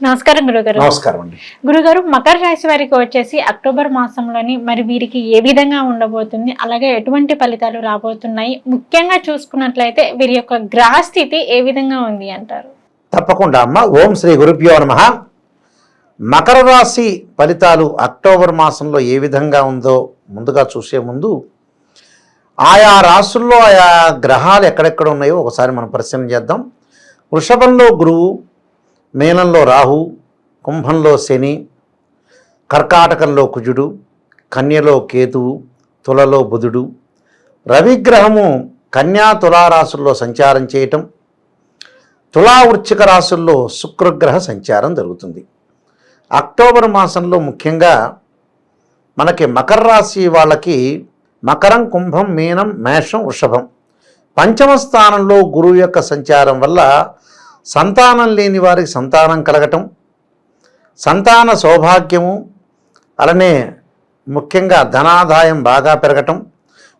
నమస్కారం గురుగారు. నమస్కారం అండి. గురుగారు మకర రాశి వారికి వచ్చేసి అక్టోబర్ మాసంలోని మరి వీరికి ఏ విధంగా ఉండబోతుంది అలాగే ఎటువంటి ఫలితాలు రాబోతున్నాయి? ముఖ్యంగా చూసుకున్నట్లయితే వీరి యొక్క గ్రహ స్థితి ఏ విధంగా ఉంది అంటారు? తప్పకుండా అమ్మ. ఓం శ్రీ గురుభ్యో నమ. మకర రాశి ఫలితాలు అక్టోబర్ మాసంలో ఏ విధంగా ఉందో ముందుగా చూసే ముందు ఆయా రాసుల్లో ఆయా గ్రహాలు ఎక్కడెక్కడ ఉన్నాయో ఒకసారి మనం పరిశీలన చేద్దాం. వృషభంలో గురువు మీనంలో రాహు కుంభంలో శని కర్కాటకంలో కుజుడు కన్యలో కేతువు తులలో బుధుడు. రవిగ్రహము కన్యా తులారాశుల్లో సంచారం చేయటం తులా వృశ్చిక రాశుల్లో శుక్రగ్రహ సంచారం జరుగుతుంది. అక్టోబర్ మాసంలో ముఖ్యంగా మనకి మకర రాశి వాళ్ళకి మకరం కుంభం మీనం మేషం వృషభం పంచమ స్థానంలో గురువు యొక్క సంచారం వల్ల సంతానం లేని వారికి సంతానం కలగటం సంతాన సౌభాగ్యము అలానే ముఖ్యంగా ధనాదాయం బాగా పెరగటం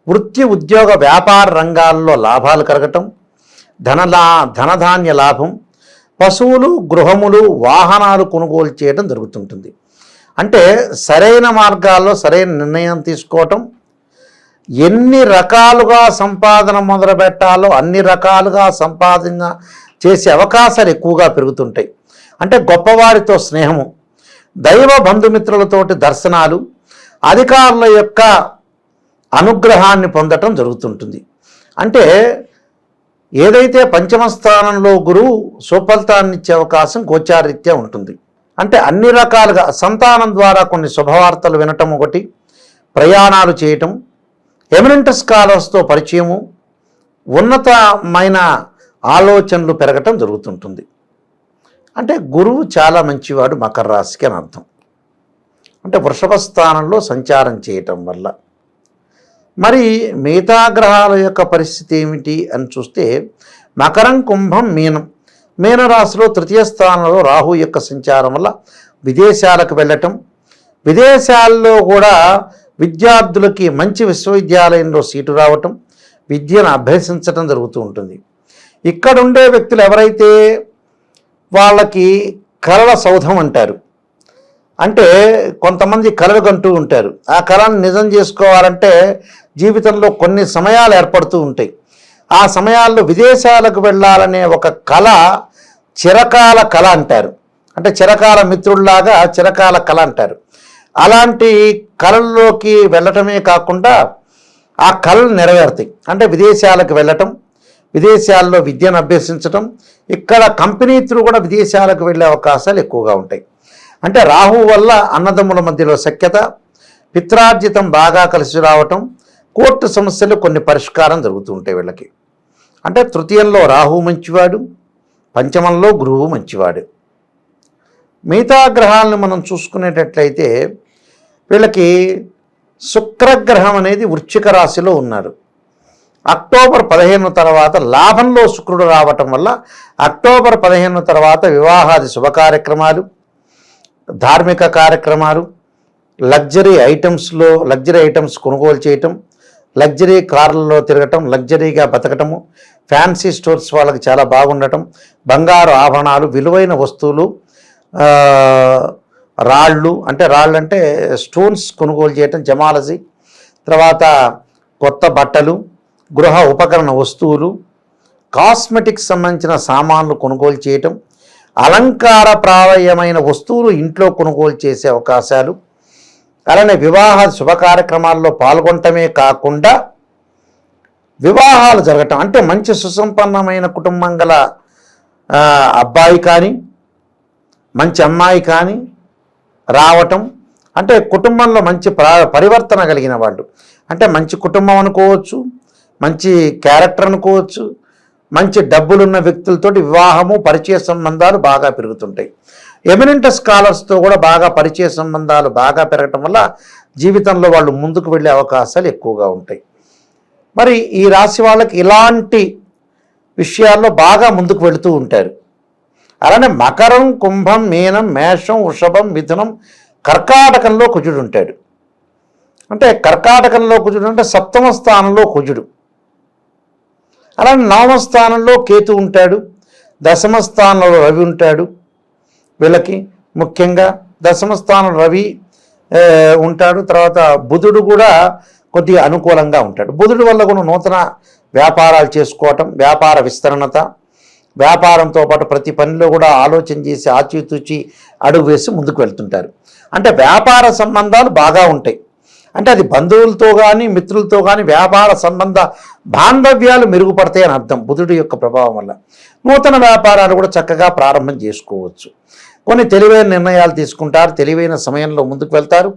వృత్తి ఉద్యోగ వ్యాపార రంగాల్లో లాభాలు కలగటం ధనలా ధనధాన్య లాభం పశువులు గృహములు వాహనాలు కొనుగోలు చేయడం జరుగుతుంటుంది. అంటే సరైన మార్గాల్లో సరైన నిర్ణయం తీసుకోవటం ఎన్ని రకాలుగా సంపాదన మొదలు పెట్టాలో అన్ని రకాలుగా సంపాదన చేసే అవకాశాలు ఎక్కువగా పెరుగుతుంటాయి. అంటే గొప్పవారితో స్నేహము దైవ బంధుమిత్రులతోటి దర్శనాలు అధికారుల యొక్క అనుగ్రహాన్ని పొందటం జరుగుతుంటుంది. అంటే ఏదైతే పంచమ స్థానంలో గురువు సుఫలితాన్ని ఇచ్చే అవకాశం గోచారీత్యా ఉంటుంది. అంటే అన్ని రకాలుగా సంతానం ద్వారా కొన్ని శుభవార్తలు వినటం ఒకటి ప్రయాణాలు చేయటం ఎమినెంట్ స్కాలర్స్తో పరిచయము ఉన్నతమైన ఆలోచనలు పెరగటం జరుగుతుంటుంది. అంటే గురువు చాలా మంచివాడు మకర రాశికి అని అర్థం. అంటే వృషభ స్థానంలో సంచారం చేయటం వల్ల. మరి మిగతా గ్రహాల యొక్క పరిస్థితి ఏమిటి అని చూస్తే మకరం కుంభం మీనం. మీనరాశిలో తృతీయ స్థానంలో రాహు యొక్క సంచారం వల్ల విదేశాలకు వెళ్ళటం. విదేశాల్లో కూడా విద్యార్థులకి మంచి విశ్వవిద్యాలయంలో సీటు రావటం. విద్యను అభ్యసించటం జరుగుతూ ఉంటుంది. ఇక్కడ ఉండే వ్యక్తులు ఎవరైతే వాళ్ళకి కళల సౌధం అంటారు. అంటే కొంతమంది కళలు కంటూ ఉంటారు. ఆ కళను నిజం చేసుకోవాలంటే జీవితంలో కొన్ని సమయాలు ఏర్పడుతూ ఉంటాయి. ఆ సమయాల్లో విదేశాలకు వెళ్ళాలనే ఒక కళ చిరకాల కళ అంటారు. అంటే చిరకాల మిత్రుల్లాగా చిరకాల కళ అంటారు. అలాంటి కళల్లోకి వెళ్ళటమే కాకుండా ఆ కళలు నెరవేరుతాయి. అంటే విదేశాలకు వెళ్ళటం విదేశాల్లో విద్యను అభ్యసించటం ఇక్కడ కంపెనీ త్రూ కూడా విదేశాలకు వెళ్ళే అవకాశాలు ఎక్కువగా ఉంటాయి. అంటే రాహు వల్ల అన్నదమ్ముల మధ్యలో సఖ్యత పిత్రార్జితం బాగా కలిసి రావటం కోర్టు సమస్యలు కొన్ని పరిష్కారం జరుగుతూ ఉంటాయి వీళ్ళకి. అంటే తృతీయంలో రాహు మంచివాడు పంచమంలో గురువు మంచివాడు. మిగతా గ్రహాలను మనం చూసుకునేటట్లయితే వీళ్ళకి శుక్రగ్రహం అనేది వృచ్చిక రాశిలో ఉన్నారు. అక్టోబర్ పదిహేను తర్వాత లాభంలో శుక్రుడు రావటం వల్ల అక్టోబర్ పదిహేను తర్వాత వివాహాది శుభ కార్యక్రమాలు ధార్మిక కార్యక్రమాలు లగ్జరీ ఐటమ్స్లో లగ్జరీ ఐటమ్స్ కొనుగోలు చేయటం లగ్జరీ కార్లలో తిరగటం లగ్జరీగా బతకటము ఫ్యాన్సీ స్టోర్స్ వాళ్ళకి చాలా బాగుండటం బంగారు ఆభరణాలు విలువైన వస్తువులు రాళ్ళు అంటే రాళ్ళు అంటే స్టోన్స్ కొనుగోలు చేయటం జమాలజీ తర్వాత కొత్త బట్టలు గృహ ఉపకరణ వస్తువులు కాస్మెటిక్స్ సంబంధించిన సామాన్లు కొనుగోలు చేయటం అలంకార ప్రావయమైన వస్తువులు ఇంట్లో కొనుగోలు చేసే అవకాశాలు అలానే వివాహ శుభ కార్యక్రమాల్లో పాల్గొనటమే కాకుండా వివాహాలు జరగటం అంటే మంచి సుసంపన్నమైన కుటుంబం గల అబ్బాయి కానీ మంచి అమ్మాయి కానీ రావటం అంటే కుటుంబంలో మంచి ప్రా పరివర్తన కలిగిన వాళ్ళు. అంటే మంచి కుటుంబం అనుకోవచ్చు మంచి క్యారెక్టర్ అనుకోవచ్చు మంచి డబ్బులున్న వ్యక్తులతోటి వివాహము పరిచయ సంబంధాలు బాగా పెరుగుతుంటాయి. ఎమినెంట్ స్కాలర్స్తో కూడా బాగా పరిచయ సంబంధాలు బాగా పెరగటం వల్ల జీవితంలో వాళ్ళు ముందుకు వెళ్ళే అవకాశాలు ఎక్కువగా ఉంటాయి. మరి ఈ రాశి వాళ్ళకి ఇలాంటి విషయాల్లో బాగా ముందుకు వెళుతూ ఉంటారు. అలానే మకరం కుంభం మీనం మేషం వృషభం మిథునం కర్కాటకంలో కుజుడు ఉంటాడు. అంటే కర్కాటకంలో కుజుడు అంటే సప్తమ స్థానంలో కుజుడు. అలానే నవమ స్థానంలో కేతు ఉంటాడు దశమ స్థానంలో రవి ఉంటాడు. వీళ్ళకి ముఖ్యంగా దశమ స్థానం రవి ఉంటాడు. తర్వాత బుధుడు కూడా కొద్దిగా అనుకూలంగా ఉంటాడు. బుధుడు వల్ల కూడా నూతన వ్యాపారాలు చేసుకోవటం వ్యాపార విస్తరణత వ్యాపారంతో పాటు ప్రతి పనిలో కూడా ఆలోచన చేసి ఆచితూచి అడుగు వేసి ముందుకు వెళ్తుంటారు. అంటే వ్యాపార సంబంధాలు బాగా ఉంటాయి. అంటే అది బంధువులతో కానీ మిత్రులతో కానీ వ్యాపార సంబంధ బాంధవ్యాలు మెరుగుపడతాయి అని అర్థం బుధుడి యొక్క ప్రభావం వల్ల. నూతన వ్యాపారాలు కూడా చక్కగా ప్రారంభం చేసుకోవచ్చు. కొన్ని తెలివైన నిర్ణయాలు తీసుకుంటారు. తెలివైన సమయంలో ముందుకు వెళ్తారు.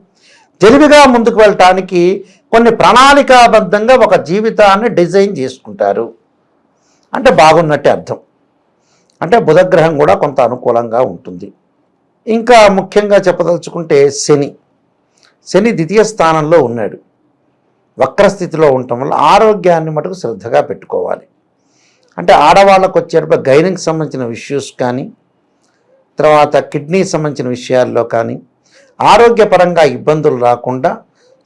తెలివిగా ముందుకు వెళ్ళటానికి కొన్ని ప్రణాళికాబద్ధంగా ఒక జీవితాన్ని డిజైన్ చేసుకుంటారు. అంటే బాగున్నట్టే అర్థం. అంటే బుధగ్రహం కూడా కొంత అనుకూలంగా ఉంటుంది. ఇంకా ముఖ్యంగా చెప్పదలుచుకుంటే శని. శని ద్వితీయ స్థానంలో ఉన్నాడు. వక్రస్థితిలో ఉండటం వల్ల ఆరోగ్యాన్ని మటుకు శ్రద్ధగా పెట్టుకోవాలి. అంటే ఆడవాళ్ళకు వచ్చేటప్పుడు గైనింగ్ సంబంధించిన ఇష్యూస్ కానీ తర్వాత కిడ్నీ సంబంధించిన విషయాల్లో కానీ ఆరోగ్యపరంగా ఇబ్బందులు రాకుండా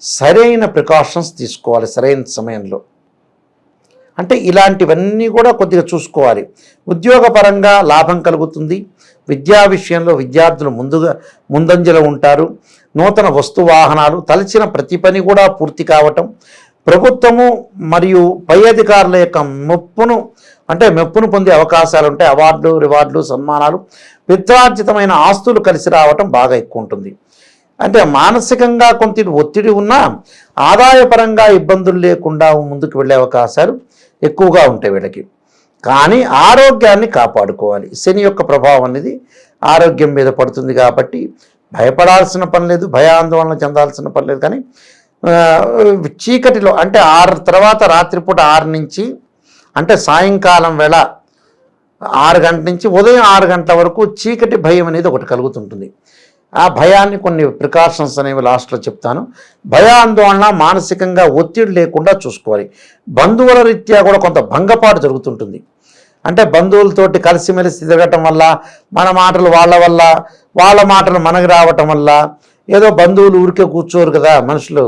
సరైన ప్రికాషన్స్ తీసుకోవాలి సరైన సమయంలో. అంటే ఇలాంటివన్నీ కూడా కొద్దిగా చూసుకోవాలి. ఉద్యోగపరంగా లాభం కలుగుతుంది. విద్యా విషయంలో విద్యార్థులు ముందుగా ముందంజలో ఉంటారు. నూతన వస్తు వాహనాలు తలచిన ప్రతి పని కూడా పూర్తి కావటం ప్రభుత్వము మరియు పై అధికారుల యొక్క మెప్పును అంటే మెప్పును పొందే అవకాశాలు ఉంటాయి అవార్డులు రివార్డులు సన్మానాలు పిత్రార్జితమైన ఆస్తులు కలిసి రావటం బాగా ఎక్కువ ఉంటుంది. అంటే మానసికంగా కొంత ఒత్తిడి ఉన్నా ఆదాయపరంగా ఇబ్బందులు లేకుండా ముందుకు వెళ్ళే అవకాశాలు ఎక్కువగా ఉంటాయి వీళ్ళకి. కానీ ఆరోగ్యాన్ని కాపాడుకోవాలి. శని యొక్క ప్రభావం అనేది ఆరోగ్యం మీద పడుతుంది కాబట్టి భయపడాల్సిన పని లేదు భయాందోళన చెందాల్సిన పని లేదు. కానీ చీకటిలో అంటే ఆరు తర్వాత రాత్రిపూట ఆరు నుంచి అంటే సాయంకాలం వేళ ఆరు గంటల నుంచి ఉదయం ఆరు గంటల వరకు చీకటి భయం అనేది ఒకటి కలుగుతుంటుంది. ఆ భయాన్ని కొన్ని ప్రికాషన్స్ అనేవి లాస్ట్లో చెప్తాను. భయాందోళన మానసికంగా ఒత్తిడి లేకుండా చూసుకోవాలి. బంధువుల రీత్యా కూడా కొంత భంగపాటు జరుగుతుంటుంది. అంటే బంధువులతోటి కలిసిమెలిసి తిరగటం వల్ల మన మాటలు వాళ్ళ వల్ల వాళ్ళ మాటలు మనకు రావటం వల్ల ఏదో బంధువులు ఊరికే కూర్చోరు కదా మనుషులు.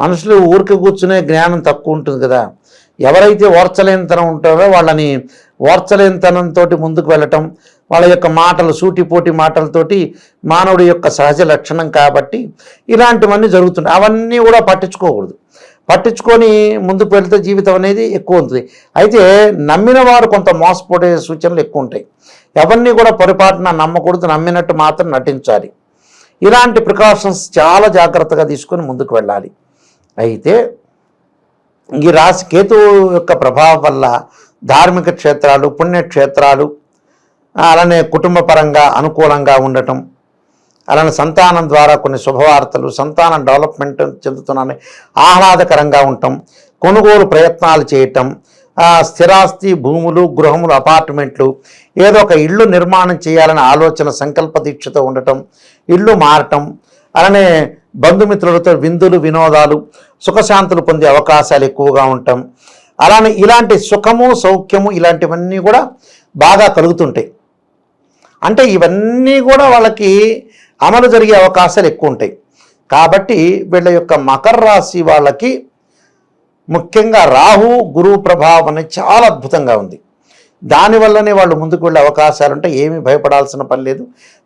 మనుషులు ఊరికే కూర్చునే జ్ఞానం తక్కువ ఉంటుంది కదా. ఎవరైతే ఓర్చలేనితనం ఉంటారో వాళ్ళని ఓర్చలేనితనంతో ముందుకు వెళ్ళటం వాళ్ళ యొక్క మాటలు సూటిపోటి మాటలతోటి మానవుడి యొక్క సహజ లక్షణం కాబట్టి ఇలాంటివన్నీ జరుగుతుంటాయి. అవన్నీ కూడా పట్టించుకోకూడదు. పట్టించుకొని ముందుకు వెళ్తే జీవితం అనేది ఎక్కువ ఉంటుంది. అయితే నమ్మిన వారు కొంత మోసపోయే సూచనలు ఎక్కువ ఉంటాయి. ఎవరిని కూడా పొరపాటున నమ్మకూడదు నమ్మినట్టు మాత్రం నటించాలి. ఇలాంటి ప్రికాషన్స్ చాలా జాగ్రత్తగా తీసుకొని ముందుకు వెళ్ళాలి. అయితే ఈ రాశి కేతు యొక్క ప్రభావం వల్ల ధార్మిక క్షేత్రాలు పుణ్యక్షేత్రాలు అలానే కుటుంబ పరంగా అనుకూలంగా ఉండటం అలానే సంతానం ద్వారా కొన్ని శుభవార్తలు సంతానం డెవలప్మెంట్ చెందుతున్నాను ఆహ్లాదకరంగా ఉండటం కొనుగోలు ప్రయత్నాలు చేయటం స్థిరాస్తి భూములు గృహములు అపార్ట్మెంట్లు ఏదో ఒక ఇల్లు నిర్మాణం చేయాలనే ఆలోచన సంకల్ప దీక్షతో ఉండటం ఇల్లు మారటం అలానే బంధుమిత్రులతో విందులు వినోదాలు సుఖశాంతులు పొందే అవకాశాలు ఎక్కువగా ఉండటం అలానే ఇలాంటి సుఖము సౌఖ్యము ఇలాంటివన్నీ కూడా బాగా కలుగుతుంటాయి. అంటే ఇవన్నీ కూడా వాళ్ళకి అమలు జరిగే అవకాశాలు ఎక్కువ ఉంటాయి కాబట్టి వీళ్ళ యొక్క మకర రాశి వాళ్ళకి ముఖ్యంగా రాహు గురువు ప్రభావం అనేది చాలా అద్భుతంగా ఉంది. దానివల్లనే వాళ్ళు ముందుకు వెళ్ళే అవకాశాలు ఉంటాయి ఏమీ భయపడాల్సిన పని లేదు.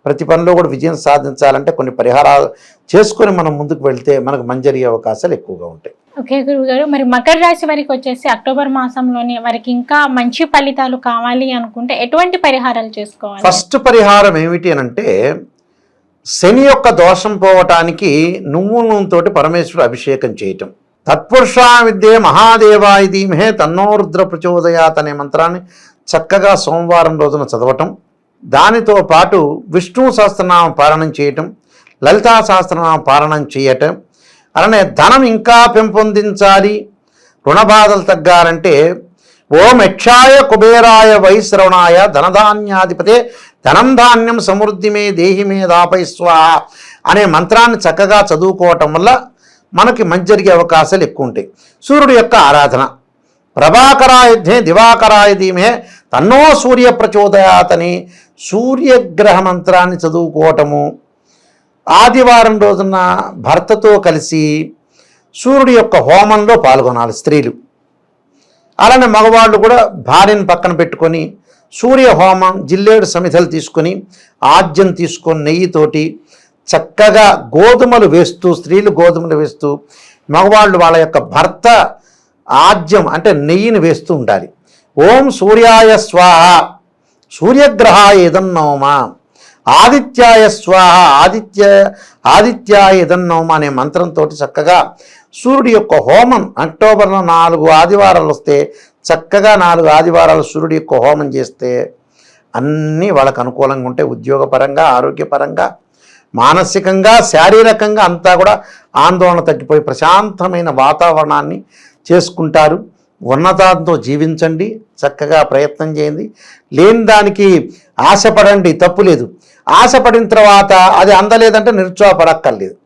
ప్రతి పనిలో కూడా విజయం సాధించాలంటే కొన్ని పరిహారాలు చేసుకొని మనం ముందుకు వెళ్తే మనకు మంచి జరిగే అవకాశాలు ఎక్కువగా ఉంటాయి. ఓకే గురువు గారు మరి మకర రాశి వారికి వచ్చేసి అక్టోబర్ మాసంలోనే వారికి ఇంకా మంచి ఫలితాలు కావాలి అనుకుంటే ఎటువంటి పరిహారాలు చేసుకోవాలి? ఫస్ట్ పరిహారం ఏమిటి అని అంటే శని యొక్క దోషం పోవటానికి నువ్వు నూనెతోటి పరమేశ్వరుడు అభిషేకం చేయటం. తత్పురుషా విద్యే మహాదేవాయ ధీమహే తన్నో రుద్ర ప్రచోదయాత్ అనే మంత్రాన్ని చక్కగా సోమవారం రోజున చదవటం దానితో పాటు విష్ణు సహస్రనామం పారాయణం చేయటం లలితా సహస్రనామం పారాయణం చేయటం. అలానే ధనం ఇంకా పెంపొందించాలి. రుణబాధలు తగ్గాలంటే ఓం యక్షాయ కుబేరాయ వైశ్రవణాయ ధనధాన్యాధిపతే ధనం ధాన్యం సమృద్ధి మే దేహి మే దాపై స్వాహ అనే మంత్రాన్ని చక్కగా చదువుకోవటం వల్ల మనకి మంచి జరిగే అవకాశాలు ఎక్కువ ఉంటాయి. సూర్యుడు యొక్క ఆరాధన. ప్రభాకరాయుధే దివాకరాయ ధీమే తన్నో సూర్య ప్రచోదయాతని సూర్యగ్రహ మంత్రాన్ని చదువుకోవటము. ఆదివారం రోజున భర్తతో కలిసి సూర్యుడి యొక్క హోమంలో పాల్గొనాలి స్త్రీలు. అలానే మగవాళ్ళు కూడా భార్యను పక్కన పెట్టుకొని సూర్య హోమం జిల్లేడు సమిధలు తీసుకొని ఆజ్యం తీసుకొని నెయ్యితోటి చక్కగా గోధుమలు వేస్తూ స్త్రీలు గోధుమలు వేస్తూ మగవాళ్ళు వాళ్ళ యొక్క భర్త ఆజ్యం అంటే నెయ్యిని వేస్తూ ఉండాలి. ఓం సూర్యాయ స్వాహ సూర్యగ్రహాయ ఇదన్నోమా ఆదిత్యాయ స్వాహ ఆదిత్య ఆదిత్యాయ ఇదన్నోమా అనే మంత్రంతో చక్కగా సూర్యుడి యొక్క హోమం అక్టోబర్లో నాలుగు ఆదివారాలు వస్తే చక్కగా నాలుగు ఆదివారాలు సూర్యుడి యొక్క హోమం చేస్తే అన్నీ వాళ్ళకు అనుకూలంగా ఉంటాయి. ఉద్యోగపరంగా ఆరోగ్యపరంగా మానసికంగా శారీరకంగా అంతా కూడా ఆందోళన తగ్గిపోయి ప్రశాంతమైన వాతావరణాన్ని చేసుకుంటారు. ఉన్నతాంతో జీవించండి. చక్కగా ప్రయత్నం చేయండి. లేని దానికి ఆశపడండి తప్పు లేదు. ఆశపడిన తర్వాత అది అందలేదంటే నిరుత్సాహపడక్కర్లేదు.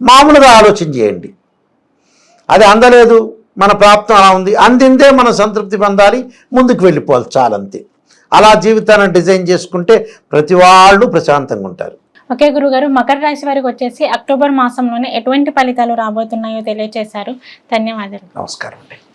మామూలుగా ఆలోచన చేయండి. అది అందలేదు మన ప్రాప్తం అలా ఉంది. అందిందే మనం సంతృప్తి పొందాలి ముందుకు వెళ్ళిపోవాలి చాలంతే. అలా జీవితాన్ని డిజైన్ చేసుకుంటే ప్రతి వాళ్ళు ప్రశాంతంగా ఉంటారు. ఓకే గురుగారు. మకర రాశి వారికి వచ్చేసి అక్టోబర్ మాసంలోనే ఎటువంటి ఫలితాలు రాబోతున్నాయో తెలియజేశారు ధన్యవాదాలు. నమస్కారం అండి.